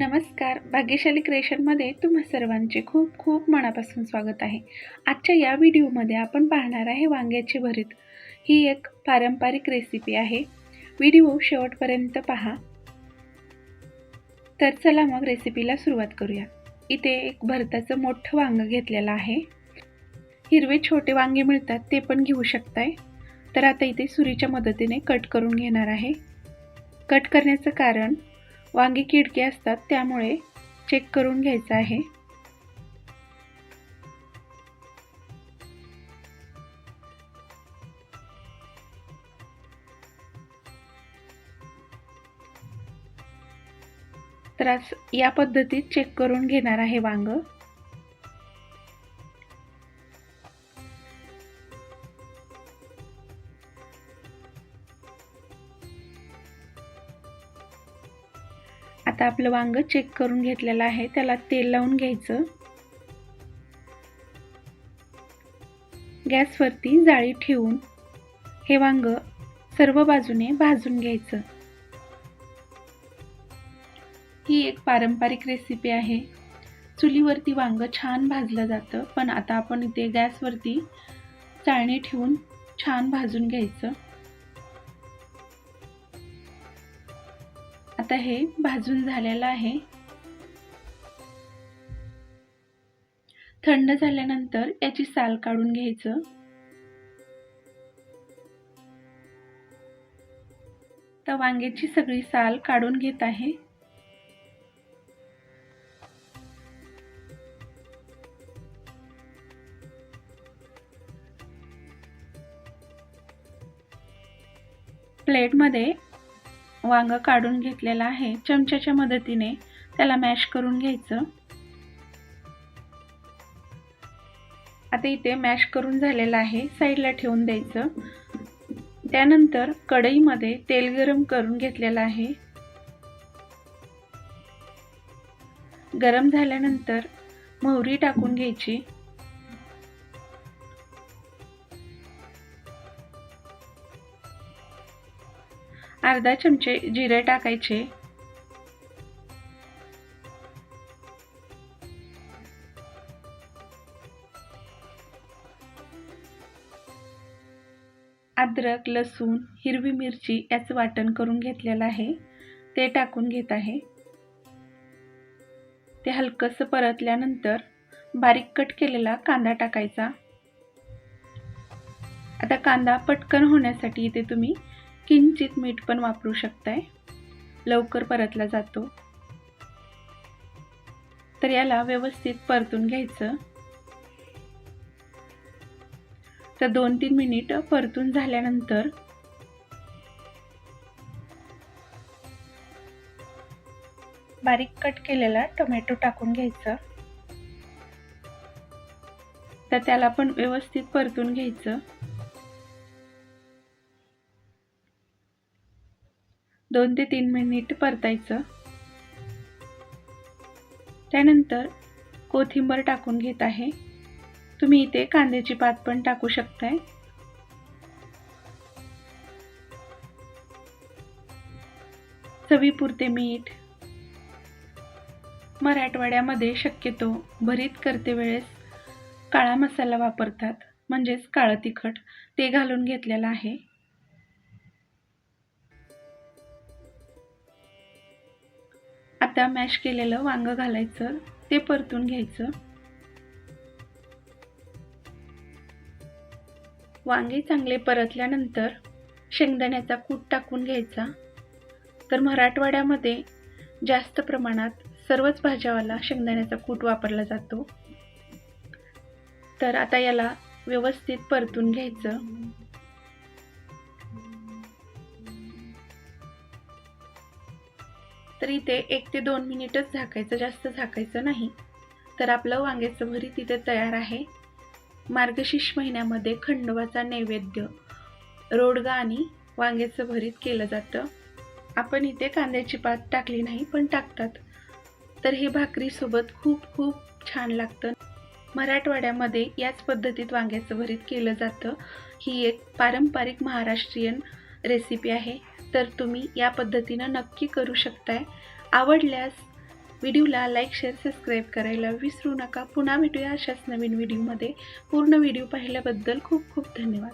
नमस्कार. भाग्यशाली क्रिएशनमध्ये तुम्हा सर्वांचे खूप खूप मनापासून स्वागत आहे. आजच्या या व्हिडिओमध्ये आपण पाहणार आहे वांग्याची भरीत. ही एक पारंपरिक रेसिपी आहे. व्हिडिओ शेवटपर्यंत पहा. तर चला मग रेसिपीला सुरुवात करूया. इथे एक भरताचं मोठं वांगं घेतलेलं आहे. हिरवे छोटे वांगे मिळतात ते पण घेऊ शकताय. तर आता इथे सुरीच्या मदतीने कट करून घेणार आहे. कट करण्याचं कारण वांगी किडके असतात त्यामुळे चेक करून घ्यायचं आहे. तर आज या पद्धतीत चेक करून घेणार आहे वांग. आता आपलं वांग चेक करून घेतलेलं आहे. त्याला तेल लावून घ्यायचं. गॅसवरती जाळी ठेवून हे वांग सर्व बाजूने भाजून घ्यायचं. ही एक पारंपरिक रेसिपी आहे. चुलीवरती वांग छान भाजलं जातं. पण आता आपण इथे गॅसवरती चाळणी ठेवून छान भाजून घ्यायचं. आता हे भाजून झालेलं आहे. थंड झाल्यानंतर याची साल काढून घ्यायचं. तर वांग्याची सगळी साल काढून घेत आहे. प्लेटमध्ये वांग काढून घेतलेलं आहे. चमच्याच्या मदतीने त्याला मॅश करून घ्यायचं. आता इथे मॅश करून झालेलं आहे. साईडला ठेवून द्यायचं. त्यानंतर कढईमध्ये तेल गरम करून घेतलेलं आहे. गरम झाल्यानंतर मोहरी टाकून घ्यायची. अर्धा चमचे जिरे टाकायचे. अद्रक लसूण हिरवी मिरची याचं वाटण करून घेतलेलं आहे. ते टाकून घेत आहे. ते हलकंसं परतल्यानंतर बारीक कट केलेला कांदा टाकायचा. आता कांदा पटकन होण्यासाठी इथे तुम्ही किंचित मीठ पण वापरू शकताय. लवकर परतला जातो. तर याला व्यवस्थित परतून घ्यायचं. तर दोन तीन मिनिट परतून झाल्यानंतर बारीक कट केलेला टोमॅटो टाकून घ्यायचं. तर त्याला पण व्यवस्थित परतून घ्यायचं. दोन ते तीन मिनिट परतायचं. त्यानंतर कोथिंबर टाकून घेत आहे. तुम्ही इथे कांद्याची पात पण टाकू शकताय. चवीपुरते मीठ मराठवाड्यामध्ये शक्यतो भरीत करते वेळेस काळा मसाला वापरतात म्हणजेच काळं तिखट ते घालून घेतलेलं आहे. आता मॅश केलेलं वांगं घालायचं ते परतून घ्यायचं. वांगे चांगले परतल्यानंतर शेंगदाण्याचा कूट टाकून घ्यायचा. तर मराठवाड्यामध्ये जास्त प्रमाणात सर्वच भाज्यावाला शेंगदाण्याचा कूट वापरला जातो. तर आता याला व्यवस्थित परतून घ्यायचं. तर इथे एक ते दोन मिनिटच झाकायचं जास्त झाकायचं नाही. तर आपलं वांग्याचं भरीत इथे तयार आहे. मार्गशीर्ष महिन्यामध्ये खंडोबाचा नैवेद्य रोडगा आणि वांग्याचं भरीत केलं जातं. आपण इथे कांद्याची पात टाकली नाही पण टाकतात. तर हे भाकरीसोबत खूप खूप छान लागतं. मराठवाड्यामध्ये याच पद्धतीत वांग्याचं भरीत केलं जातं. ही एक पारंपरिक महाराष्ट्रीयन रेसिपी आहे तर तुम्ही या पद्धतीनं नक्की करू शकताय. आवडल्यास व्हिडिओला लाईक शेअर सबस्क्राईब करायला विसरू नका. पुन्हा भेटूया अशाच नवीन व्हिडिओमध्ये पूर्ण व्हिडिओ पाहिल्याबद्दल खूप खूप धन्यवाद.